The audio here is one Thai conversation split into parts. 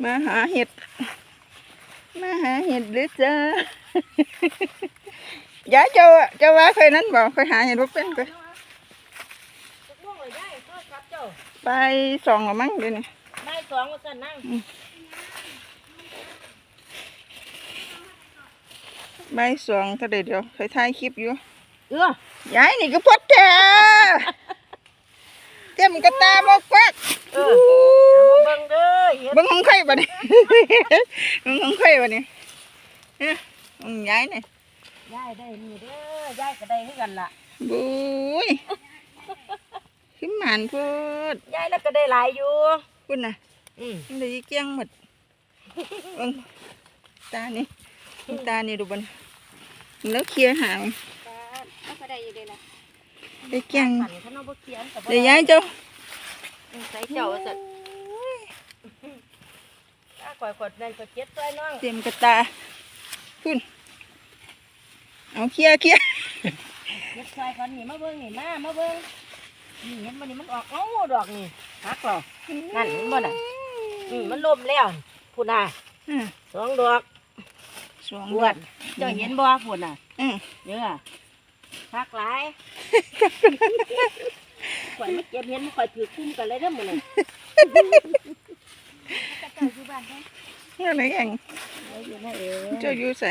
มาหาเห็ด มาหาเห็ดหรือเจอยายเจ้าอะเจ้าว่าเคยนั้นบอกเคยหาเห็ดบ่เป็นก็ตกลงเลยได้ก็ครับเจ้าไปสองหรือมั้งเดี๋ยวนี้ได้สองว่าสั่นนั่งใบสองก็เดี๋ยวเดี๋ยวเคยถ่ายคลิปอยู่เออยายนี่ก็พดแท้เต็มกระตาบอกฟักเออเอามาเบิ่งเด้อ เฮ็ดเบิ่งของใครบ่เนี่ยเบิ่งของใครบ่เนี่ยเอ๊ะของยายเนี่ยยายได้นี่เด้อยายก็ได้คือกันล่ะบุ้ยขึ้นหมานพูดยายแล้วก็ได้หลายอยู่คุณน่ะอืมมันได้เกี้ยงหมดเบิ่งตานี่ตานี่ดูบนแล้วเคลียร์หางก็ก็ได้อยู่เลยล่ะได้เกี้ยงสั่นเขาเนาะบ่เขียนก็บ่เดี๋ยวยายเจ้า ใส่เจ้าว่าสั่นถ้า ข่อยขดนั่นก็เจ็ดซอยน้องเตรียมกระตาคุณเอาเคลียร์เคลียร์เจ็ดซอยก่อนนี่มาเบิ่งนี่มามาเบิ่งนี่เห็นบ่นี่มันออกเอ้าดอกนี่ฮักเหรอนั่นเห็นบ่น่ะอืมมันล่มแล้วพุ่นน่ะอืมสองดอกสวงปวดเจ้าเห็นบ่พุ่นน่ะอืมเด้อฮักหลายข่อยมาเก็บเห็นข่อยถือคุ้มกันเลยเด้อมื้อนี้ก็เจ้าอยู่บ้า นแท้อะไรเองเอาอยู่นะเอ๋เจ้าอยู่ใส่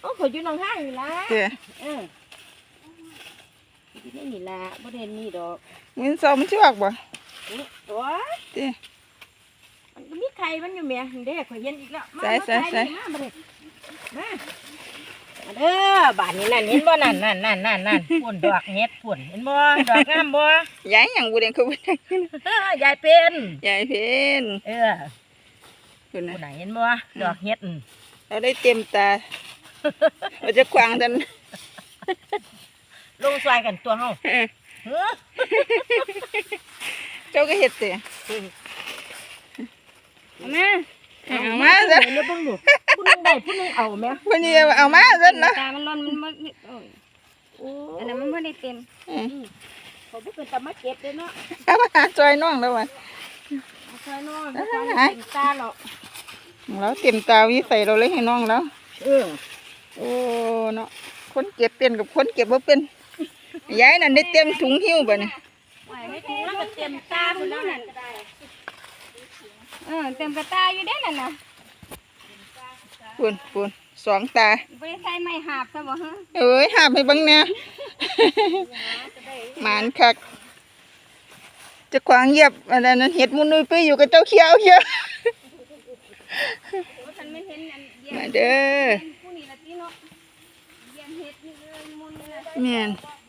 โอ้ข่อยอยู่หนองห้างนี่ล่ะเดี๋ยวเอออยู่ในนี่ล่ะบ่ได้นี่ดอกมือสองมันชิวกบ่นี่ตัวเดี๋ยวมันก็มีไข่มันอยู่แม่เด้ข่อยเห็นอีกแล้วมาใส่มาใส่ใส่มา มาเด้มามาเด้อบ้านนี้นั่นเห็นบ่นั่นนั่นนั่นนั่นนั่นพุ่นดอกเฮ็ดพุ่นเห็นบ่ดอกงามบ่ยายอย่างบุเรียนเขาบุเรียนยายเป็นยายเพนเออคุณผู้นะไหนเห็นบ่ดอกเฮ็ดอืมเราได้เต็มตาเราจะขวางกันลงซอยกันตัวเฮาเออเฮ้อเจ้าก็เห็ดเตะเอามาเอามาซะ เดี๋ยวเบิ่งดูผู้หนึงได้ผู้หนึงเอาแม่วันนี้เอามาซะเนาะตามันร้อนมันมันโอ้ยโอ้อันนั้นมันไม่ได้เต็มอืมเขาบ่เป็นตามาเก็บเด้เนาะเอามาหาจอยน้องแล้ววะเอาซอยน้องเอาซอยหาเป็นตาเนาะเราเต็มตาวิใส่เราเลยให้น้องแล้ว เออโอ้เนาะคนเก็บเป็นกับคนเก็บบ่เป็นยายนั่นได้เต็มถุงหิ้วบ่เนี่ยไว้ไม่ถูกแล้วก็เต็มตาพุ่นแล้วนั่นเออเต็มกระตาอยู่เด้นั่นน่ะ ปูนปูนสองตาบ่ได้ใส่ไม้หาบซะบ่ฮะเอ้ยหาบให้เบังเนี่ยหมานคักจะขวางเหยียบอะไรนั้นเห็ดมุนนุยไปอยู่กับเจ้าเขียวเขียวฉันไม่เห็นอันเยี่ยมาเด้อผู้นี่ละติเนาะเยี่ยมเฮ็ดนี่เลยมุนนี่นะแม่นบ